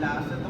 lasa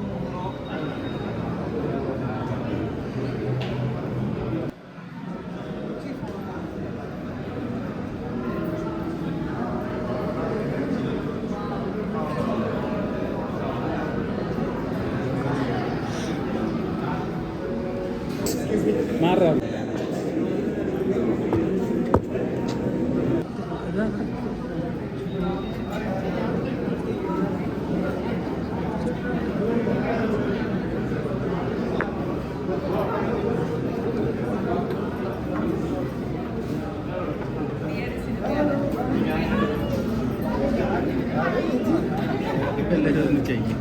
എല്ലാവരും ഒന്ന് ചെയ്യും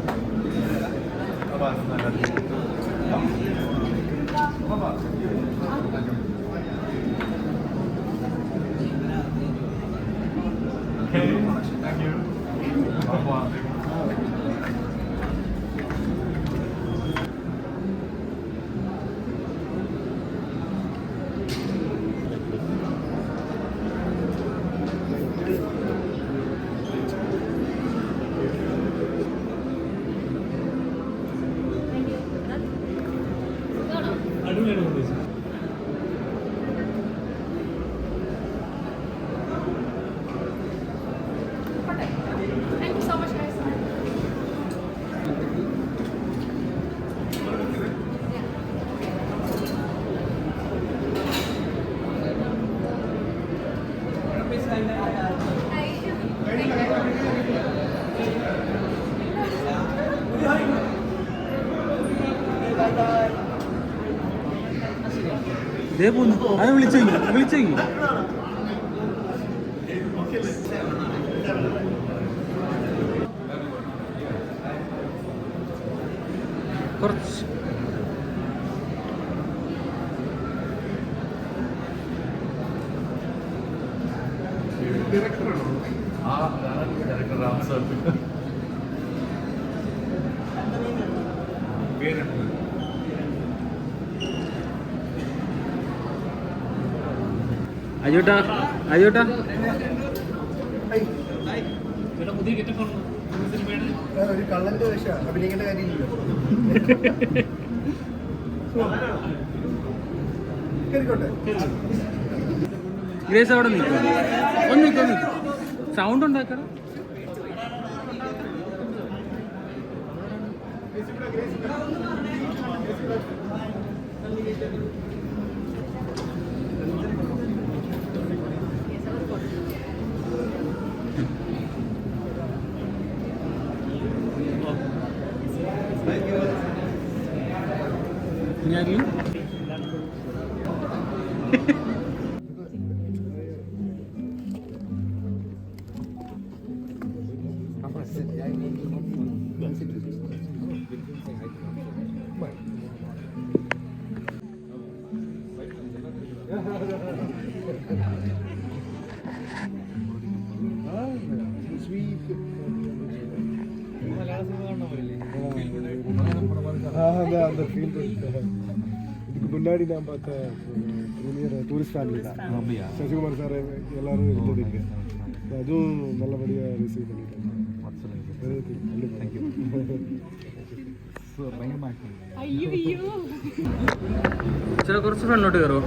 Thank you so much, guys. ഇതേ പോന്നു അത് വിളിച്ചെങ്കി വിളിച്ചെങ്കി കുറച്ച് ആ ഡയറക്ടർ രാം സാർ അജോട്ടാ അജോട്ടാ ഒരു കള്ളന്റെ വേഷം അഭിനയിക്കേണ്ട കേറിക്കോട്ടെ ഗ്രേസ് അവിടെ നിൽക്കും. ഒന്ന് നിൽക്കും സൗണ്ട് ഉണ്ടാക്കണം ali. Ah, the, the field is. முன்னாடி நான் பார்த்த ப்ரீமியர் டூரிஸ்ட் ஃபேமிலி தான் அப்படியா சசிகுமார் சார் எல்லாரும் இருந்தது இங்கே அதுவும் நல்லபடியாக ரிசீவ் பண்ணிட்டாங்க അയ്യോ അയ്യോ ചില കുറച്ച് ഫ്രണ്ടിലോട്ട് കയറുമോ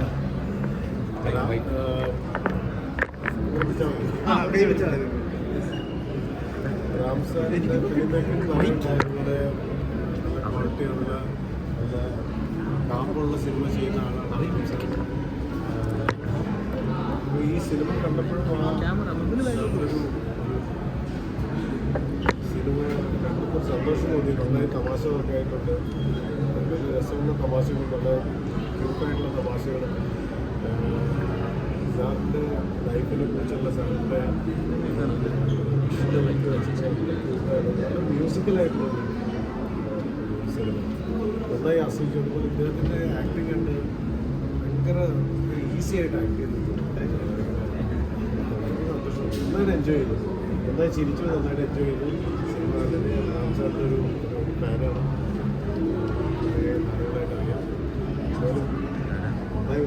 രാം സാറിൻ്റെ ഫിലിം മേക്കിംഗ് വളരെ ക്വാളിറ്റിയുള്ള നല്ല കാമ്പുള്ള സിനിമ ചെയ്യുന്ന ആളാണ്. ഈ സിനിമ കണ്ടപ്പോഴും ആ ക്യാമറ ഒരു സിനിമ കണ്ടപ്പോൾ സന്തോഷം തോന്നി നന്നായി തമാശകളൊക്കെ ആയിട്ടുണ്ട്. നല്ല രസമുള്ള തമാശകൾ നല്ല ക്യൂട്ടായിട്ടുള്ള തമാശകൾ. സാറിന്റെ ലൈഫിനെ കുറിച്ചുള്ള സാറിന്റെ ഇഷ്ടമൊക്കെ വെച്ചിട്ട് നല്ല മ്യൂസിക്കലായിട്ടുള്ള സിനിമ. നന്നായി ആസ്വദിച്ചു അതുപോലെ ഇദ്ദേഹത്തിന്റെ ആക്ടിങ് കണ്ട് ഭയങ്കര ഈസി ആയിട്ട് ആക്ട് ചെയ്തിട്ടുണ്ട് നന്നായിട്ട് എൻജോയ് ചെയ്തു. നന്നായി ചിരിച്ചു നന്നായിട്ട് എൻജോയ് ചെയ്തു. സിനിമ സാറിന്റെ ഒരു ഫാനാണ് നാളുകളായിട്ട് അറിയാം. നന്നായി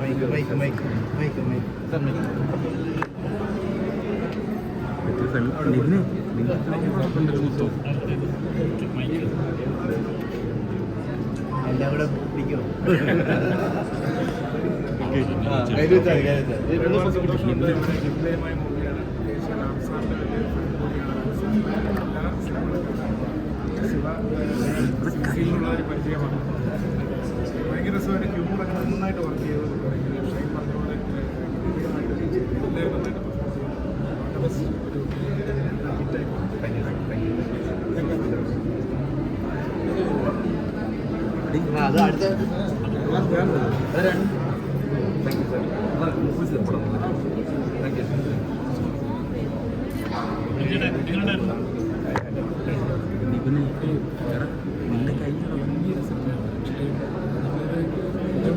mic mic mic mic mic. സിനിമയിലുള്ള ഒരു പരിചയമാണ് ഭയങ്കര രസമായിട്ട് ഹ്യൂമറൊക്കെ നന്നായിട്ട് വർക്ക് ചെയ്തു ഭയങ്കര ഷൈൻ പറഞ്ഞ പോലെ ഗംഭീരമായിട്ട് ചെയ്തു. എല്ലാവരും നന്നായിട്ട് പെർഫോം ചെയ്തു All the best. ഒരു ഹിറ്റായി അത് അടുത്ത നിവിന് എടാ നിന്റെ കൈ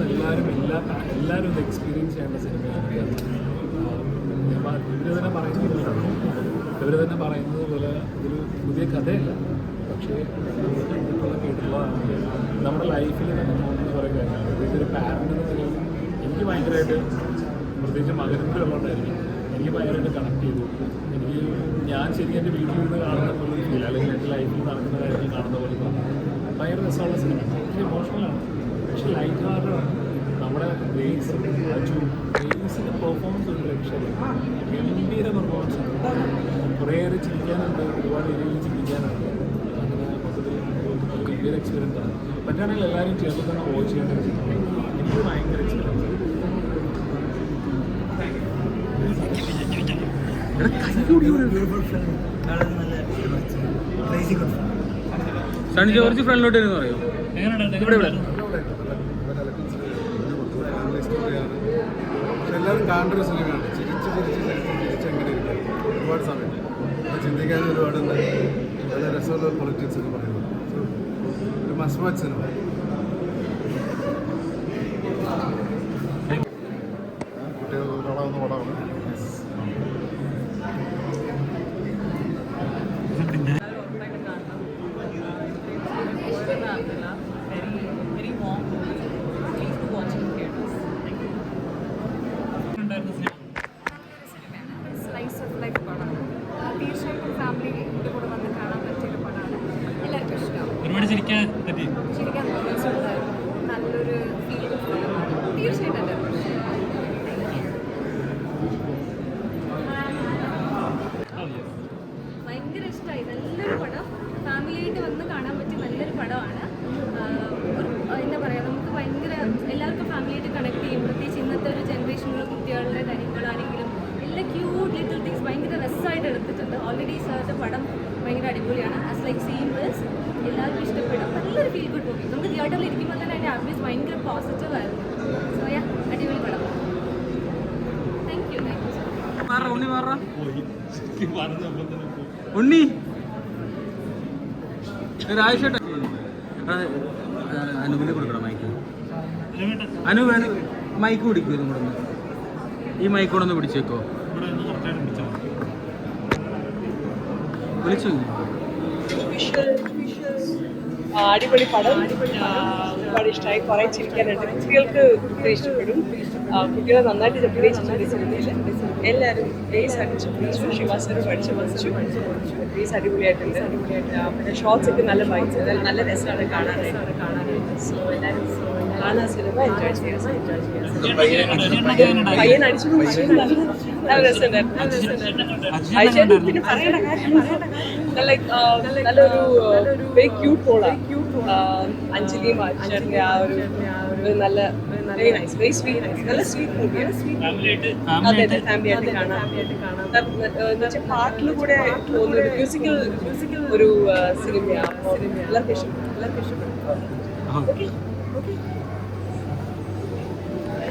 എല്ലാവരും എല്ലാ എല്ലാവരും ഇത് എക്സ്പീരിയൻസ് ചെയ്യേണ്ട സിനിമയാണ് ഇവർ തന്നെ പറയുന്നത് ഇവർ തന്നെ പറയുന്നത് പോലെ ഇതൊരു പുതിയ കഥയല്ല. പക്ഷേ കണ്ടിട്ടുള്ള കേട്ടിട്ടുള്ളതാണ് നമ്മുടെ ലൈഫിൽ തന്നെ തോന്നുന്ന കുറേ കാര്യങ്ങൾ. പ്രത്യേകിച്ച് ഒരു പാരന്റ് എന്ന എനിക്ക് ഭയങ്കരമായിട്ട് പ്രത്യേകിച്ച് മകനും ഉള്ളതായിരിക്കും എനിക്ക് ഭയങ്കരമായിട്ട് കണക്ട് ചെയ്തു. എനിക്ക് ഞാൻ ശരിക്കും എന്റെ വീട്ടിൽ നിന്ന് കാണുന്ന പോലെ ഫീൽ അല്ലെങ്കിൽ എന്റെ ലൈഫിൽ നടക്കുന്ന കാര്യങ്ങൾ കാണുന്ന പോലെ ഭയങ്കര രസമുള്ള സിനിമ എനിക്ക് ഇമോഷണലാണ് പക്ഷെ ലൈറ്റ് ഹാർട്ടാണ് നമ്മുടെ ഗ്രേസ് അച്ചു ഗ്രേസിന്റെ പെർഫോമൻസ് ഒരു ലക്ഷ്യം ഗംഭീര പെർഫോമൻസ് ആണ്. കുറേയേറെ ചിന്തിക്കാനുണ്ട്. ഒരുപാട് രീതിയിൽ ചിന്തിക്കാനുണ്ട്. ഗംഭീര എക്സ്പീരിയൻസ് ആണ്. പറ്റുകയാണെങ്കിൽ എല്ലാവരും ചേർന്ന് തന്നെ വാച്ച് ചെയ്യേണ്ട ഒരു സിനിമ എനിക്ക് ഭയങ്കര എക്സ്പീരിയൻസ് സൺ ജോർജ് ഫ്രണ്ടിലോട്ട് വരുന്ന പറയോ ഇവിടെ ഇവിടെ. എല്ലാവരും കാണേണ്ട ഒരു സിനിമയാണ്. ചിരിച്ച് ചിരിച്ച് ചിരിച്ച് ചിരിച്ച് എങ്ങനെ ഇരിക്കുക ഒരുപാട് സമയം. ചിന്തിക്കാൻ ഒരുപാട് നല്ല രസമുള്ള പൊളിറ്റിക്സ് എന്ന് പറയുന്നത്. വാച്ച് സിനിമ കുട്ടികൾ കാണാവുന്ന പടമാണ് സ്ലൈസ് ഓഫ് ലൈഫ് പടമാണ് ആ, തീർച്ചയായിട്ടും ഫാമിലിയുടെ കൂടെ വന്ന് കാണാൻ പറ്റിയൊരു പടമാണ് എല്ലാവർക്കും ഇഷ്ടമാവും ഒരുപാട് ചിരിക്കാൻ പറ്റി ശരിക്കും മൊമെന്റ്സ് ഉണ്ടായിരുന്നു നല്ലൊരു ഫീൽ ഫിലിമാണ് തീർച്ചയായിട്ടും എല്ലാവർക്കും ഇഷ്ടമാവും ഭയങ്കര ഇഷ്ടമായി നല്ലൊരു പടം ഫാമിലിയായിട്ട് വന്ന് കാണാൻ പറ്റിയ നല്ലൊരു പടമാണ് ആഹ് ഒരു എന്താ പറയുക നമുക്ക് ഭയങ്കര എല്ലാവർക്കും ഫാമിലിയായിട്ട് കണക്ട് ചെയ്യും പ്രത്യേകിച്ച് ഇന്നത്തെ ഒരു ജനറേഷനിലുള്ള കുട്ടികളുടെ കാര്യങ്ങളാണെങ്കിലും എല്ലാ ക്യൂട്ട് ലിറ്റിൽ തിങ്സ് ഭയങ്കര രസമായിട്ട് എടുത്തിട്ടുണ്ട് ഓൾറെഡി സാറിന്റെ പടം ഭയങ്കര അടിപൊളിയാണ്. ആസ് ലൈക്ക് സെയിം വേഴ്സ് എല്ലാവർക്കും ഇഷ്ടപ്പെടും. നല്ലൊരു ഫീൽ ഗുഡ് മൂവി നമുക്ക് തിയേറ്ററിൽ ഇരിക്കുമ്പോൾ തന്നെ അതിന്റെ ആംബിയൻസ് ഭയങ്കര പോസിറ്റീവ് ആയിരുന്നു. സോ യാ അടിപൊളി പടം. Thank you thank you Unni മാറ. ഉണ്ണി. രാജേഷേട്ട. അനുവിന് കൊടുക്കണം മൈക്ക്. അനു വേണം മൈക്ക് പിടിക്കൂ ഇതും കൂടെ ഈ മൈക്ക് കൂടെ ഒന്ന് പിടിച്ചേക്കോ. അടിപൊളി പടം. ഒരുപാട് ഇഷ്ടമായി. കുറേ ചിരിക്കാനുണ്ട്. കുട്ടികൾക്ക് ഇഷ്ടപ്പെടും. കുട്ടികളെ നന്നായിട്ട് അഭിനയിച്ചിട്ടുണ്ട് സിനിമയിൽ എല്ലാവരും ബേസ് അടിച്ചു പിടിച്ചു ശിവാസനും പഠിച്ച് പഠിച്ചു ബേസ് അടിപൊളിയായിട്ടുണ്ട്. പിന്നെ ഷോർട്സ് ഒക്കെ നല്ല വായിച്ചു അതായത് നല്ല രസമാണ് കാണാനായിട്ട്. കാണാനായിട്ട് സോ എല്ലാവരും കാണാൻ സിനിമ എൻജോയ് ചെയ്യാം. എൻജോയ് ചെയ്യാം പയ്യൻ അടിച്ചു നല്ല നല്ല രസമുണ്ടായിരുന്നു പിന്നെ പറയണ്ട കാര്യം നല്ലൊരു വെരി ക്യൂട്ട് റോളാണ് അഞ്ജലിയും അച്ഛന്റെ ആ ഒരു ഒരു നല്ല വെരി നൈസ് വെരി സ്വീറ്റ് നല്ല സ്വീറ്റ് മൂവിയാണ് അതെ അതെ ഫാമിലി ആയിട്ട് കാണാം. പാട്ടിൽ കൂടെ തോന്നുന്ന മ്യൂസിക്കൽ മ്യൂസിക്കൽ ഒരു സിനിമയാണ് എല്ലാവർക്കും ഇഷ്ടപ്പെട്ടു എല്ലാവർക്കും ഇഷ്ടപ്പെടും ഓക്കെ